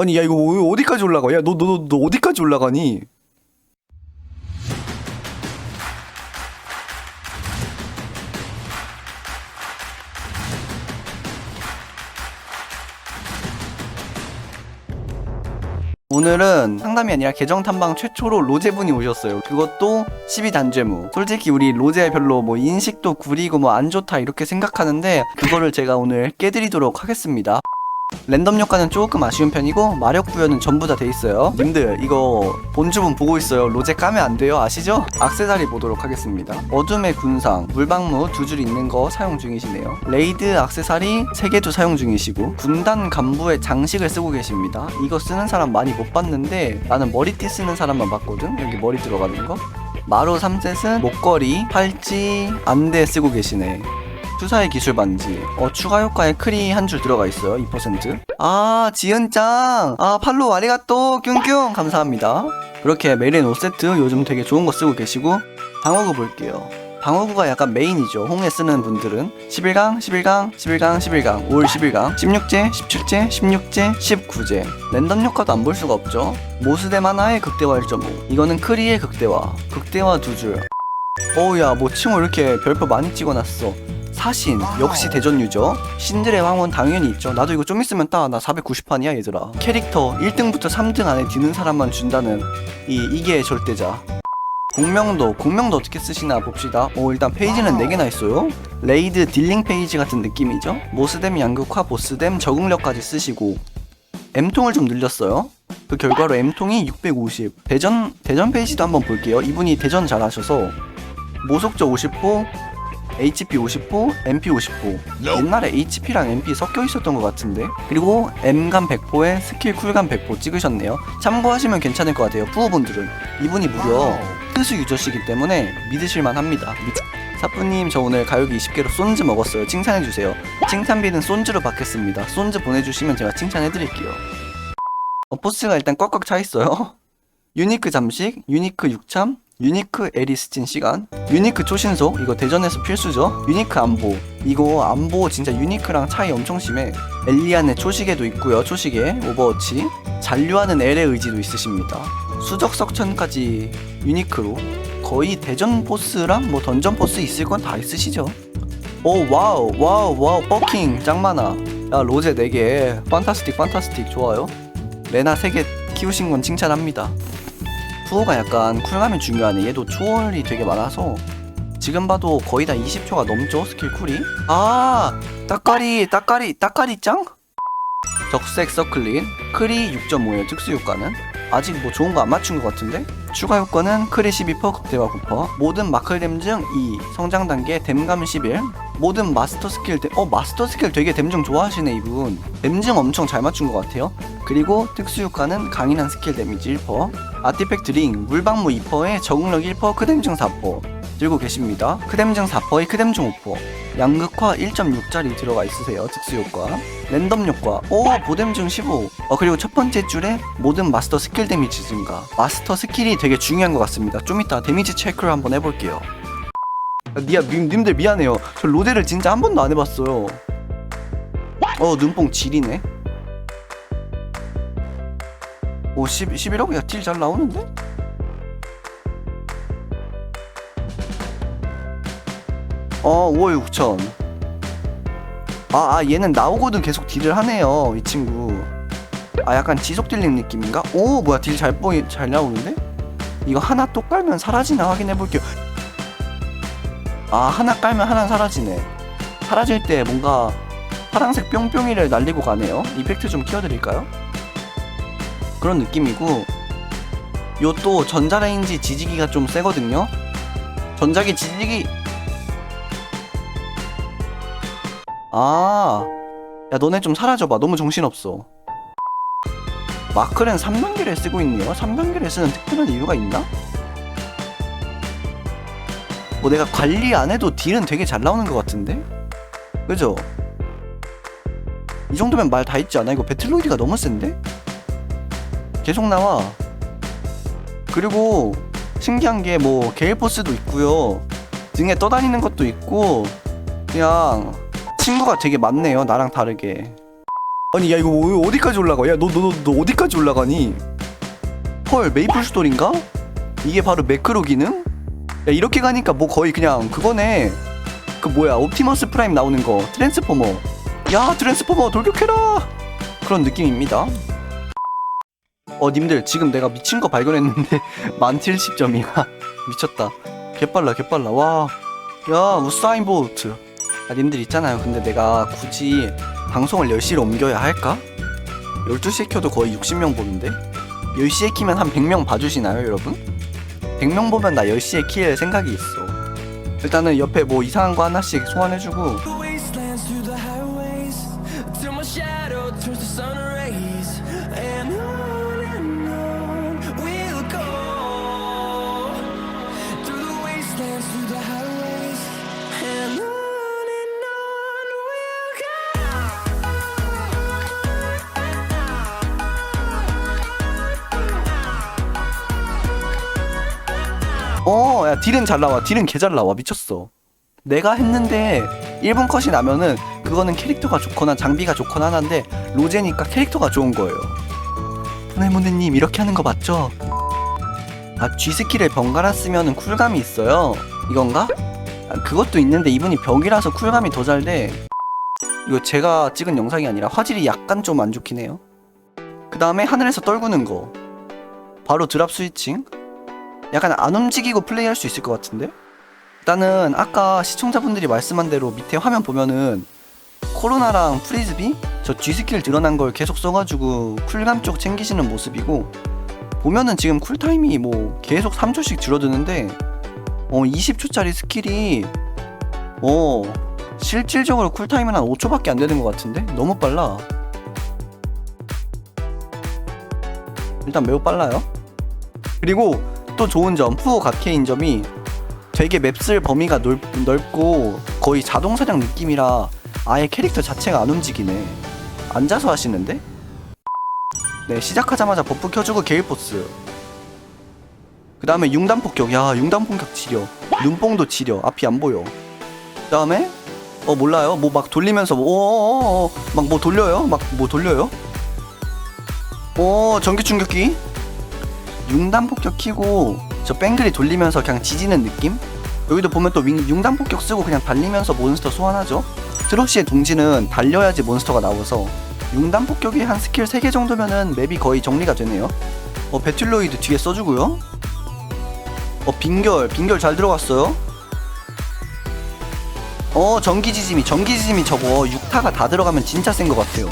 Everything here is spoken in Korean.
아니 야 이거 어- 어디까지 올라가? 야 너 너 너 어디까지 올라가니? 오늘은 상담이 아니라 계정 탐방 최초로 로제분이 오셨어요. 그것도 12단죄무. 솔직히 우리 로제 별로 뭐 인식도 구리고 뭐 안 좋다 이렇게 생각하는데 그거를 제가 오늘 깨드리도록 하겠습니다. 랜덤 효과는 조금 아쉬운 편이고 마력 부여는 전부 다 돼 있어요. 님들 이거 본주분 보고 있어요. 로제 까면 안 돼요. 아시죠? 악세사리 보도록 하겠습니다. 어둠의 군상, 물방무 두 줄 있는 거 사용 중이시네요. 레이드 악세사리 세 개도 사용 중이시고 군단 간부의 장식을 쓰고 계십니다. 이거 쓰는 사람 많이 못 봤는데 나는 머리띠 쓰는 사람만 봤거든. 여기 머리 들어가는 거. 마루 3셋은 목걸이, 팔찌, 안대 쓰고 계시네. 투사의 기술 반지. 어, 추가 효과에 크리 한 줄 들어가 있어요. 2%. 아, 지은짱. 아, 팔로우 아리가또. 뀨뀨. 감사합니다. 그렇게 메린 5세트 요즘 되게 좋은 거 쓰고 계시고, 방어구 볼게요. 방어구가 약간 메인이죠. 홍에 쓰는 분들은 11강, 11강, 11강, 11강, 5월 11강, 16제, 17제, 16제, 19제. 랜덤 효과도 안 볼 수가 없죠. 모스뎀 하나에 극대화 1.5. 이거는 크리의 극대화. 극대화 두 줄. 어우야, 뭐 칭호 이렇게 별표 많이 찍어놨어. 사신 역시 대전유죠. 신들의 황혼 당연히 있죠. 나도 이거 좀 있으면 따 나 490판이야 얘들아. 캐릭터 1등부터 3등 안에 드는 사람만 준다는 이 이게 절대자. 공명도 공명도 어떻게 쓰시나 봅시다. 오 일단 페이지는 4개나 있어요. 레이드 딜링 페이지 같은 느낌이죠. 모스뎀 양극화 보스뎀 적응력까지 쓰시고. M통을 좀 늘렸어요. 그 결과로 M통이 650 대전 대전 페이지도 한번 볼게요. 이분이 대전 잘하셔서. 모속적 50호 HP 50호, MP 50호. 옛날에 HP랑 MP 섞여 있었던 것 같은데. 그리고 M감 100호에 스킬 쿨감 100호 찍으셨네요. 참고하시면 괜찮을 것 같아요. 푸어분들은 이분이 무려 특수 유저시기 때문에 믿으실만 합니다. 사프님 저 오늘 가요기 20개로 쏜즈 먹었어요. 칭찬해주세요. 칭찬비는 쏜즈로 받겠습니다. 쏜즈 보내주시면 제가 칭찬해드릴게요. 어, 포스가 일단 꽉꽉 차 있어요. 유니크 잠식, 유니크 육참, 유니크 에리스틴 시간, 유니크 초신속 이거 대전에서 필수죠. 유니크 안보 이거 안보 진짜 유니크랑 차이 엄청 심해. 엘리안의 초시계도 있고요. 초시계 오버워치 잔류하는 엘의 의지도 있으십니다. 수적 석천까지 유니크로 거의 대전 보스랑 뭐 던전 보스 있을 건 다 있으시죠. 오 와우 와우 와우 버킹 짱 많아. 야 로제 4개 판타스틱 판타스틱 좋아요. 레나 3개 키우신 건 칭찬합니다. 푸어가 약간 쿨감이 중요하네. 얘도 초월이 되게 많아서 지금 봐도 거의 다 20초가 넘죠 스킬 쿨이. 아 따까리 따까리 따까리 짱? 적색 서클린 크리 6.5의 특수 효과는 아직 뭐 좋은 거 안 맞춘 것 같은데 추가 효과는 크리 12% 극대화 9% 모든 마클 댐증 2 성장 단계 댐감 11 모든 마스터 스킬 댐, 어 마스터 스킬 되게 댐증 좋아하시네 이분. 댐증 엄청 잘 맞춘 것 같아요. 그리고 특수 효과는 강인한 스킬 데미지 1% 아티팩트 링 물방무 2%에 적응력 1% 크댐증 4% 들고 계십니다. 크댐증 4%에 크댐증 5% 양극화 1.6짜리 들어가 있으세요 특수 효과. 랜덤 효과 오 보뎀증 15 어, 그리고 첫 번째 줄에 모든 마스터 스킬 데미지 증가. 마스터 스킬이 되게 중요한 것 같습니다. 좀 이따 데미지 체크를 한번 해볼게요. 아, 니야 님, 님들 미안해요 저 로데를 진짜 한 번도 안 해봤어요 어 눈뽕 지리네 오 10, 11억? 야딜 잘 나오는데? 어 5월 6천 아, 아 얘는 나오고도 계속 딜을 하네요 이 친구 아 약간 지속 딜링 느낌인가? 오 뭐야 딜 잘 보이 잘 나오는데? 이거 하나 또 깔면 사라지나 확인해 볼게요 아 하나 깔면 하나 사라지네 사라질 때 뭔가 파란색 뿅뿅이를 날리고 가네요 이펙트 좀 키워드릴까요? 그런 느낌이고 요 또 전자레인지 지지기가 좀 세거든요 전자기 지지기 아, 야 너네 좀 사라져봐. 너무 정신없어. 마크는 3단계를 쓰고 있네요. 3단계를 쓰는 특별한 이유가 있나? 뭐 내가 관리 안 해도 딜은 되게 잘 나오는 것 같은데? 그죠? 이 정도면 말다 있지 않아? 이거 배틀로이드가 너무 센데? 계속 나와. 그리고 신기한 게 뭐 게일포스도 있고요. 등에 떠다니는 것도 있고 그냥 친구가 되게 많네요. 나랑 다르게. 아니 야 이거 어- 어디까지 올라가 야 너 너 너 너 어디까지 올라가니 헐 메이플 스토리인가 이게 바로 매크로 기능 야 이렇게 가니까 뭐 거의 그냥 그거네. 그 뭐야 옵티머스 프라임 나오는 거. 트랜스포머. 야 트랜스포머 돌격해라! 그런 느낌입니다. 어 님들 지금 내가 미친 거 발견했는데 만 70점이야. 미쳤다. 개빨라 개빨라. 와야 우사인 볼트. 아 님들 있잖아요. 근데 내가 굳이 방송을 10시로 옮겨야 할까? 12시에 켜도 거의 60명 보는데? 10시에 키면 한 100명 봐주시나요 여러분? 100명 보면 나 10시에 킬 생각이 있어. 일단은 옆에 뭐 이상한 거 하나씩 소환해주고 어, 야, 딜은 잘 나와. 딜은 개 잘 나와. 미쳤어. 내가 했는데 1분 컷이 나면은 그거는 캐릭터가 좋거나 장비가 좋거나 하는데 로제니까 캐릭터가 좋은 거예요. 포네모네님 이렇게 하는 거 맞죠? 아, G 스킬을 번갈아 쓰면은 쿨감이 있어요. 이건가? 아, 그것도 있는데 이분이 벽이라서 쿨감이 더 잘 돼. 이거 제가 찍은 영상이 아니라 화질이 약간 좀 안 좋긴 해요. 그 다음에 하늘에서 떨구는 거. 바로 드랍 스위칭. 약간 안 움직이고 플레이할 수 있을 것 같은데? 일단은 아까 시청자분들이 말씀한 대로 밑에 화면 보면은 코로나랑 프리즈비? 저 G 스킬 드러난 걸 계속 써가지고 쿨감 쪽 챙기시는 모습이고 보면은 지금 쿨타임이 뭐 계속 3초씩 줄어드는데 어 20초짜리 스킬이 어 실질적으로 쿨타임은 한 5초밖에 안 되는 것 같은데? 너무 빨라. 일단 매우 빨라요. 그리고 또 좋은 점 푸어 갓케인 점이 되게 맵슬 범위가 넓, 넓고 거의 자동 사냥 느낌이라 아예 캐릭터 자체가 안 움직이네. 앉아서 하시는데? 네 시작하자마자 버프 켜주고 게일포스. 그 다음에 융단 폭격. 야 융단 폭격 지려. 눈뽕도 지려. 앞이 안 보여. 그 다음에 어 몰라요. 뭐 막 돌리면서 뭐, 막뭐 돌려요? 막 뭐 돌려요? 오 전기 충격기 융단 폭격 키고 저 뺑글이 돌리면서 그냥 지지는 느낌? 여기도 보면 또 윙- 융단 폭격 쓰고 그냥 달리면서 몬스터 소환하죠. 트로시의 동지는 달려야지 몬스터가 나와서 융단 폭격이 한 스킬 3개 정도면은 맵이 거의 정리가 되네요. 어 배틀로이드 뒤에 써주고요. 어 빙결 빙결 잘 들어갔어요. 어 전기지짐이 전기지짐이 저거 6타가 다 들어가면 진짜 센 것 같아요.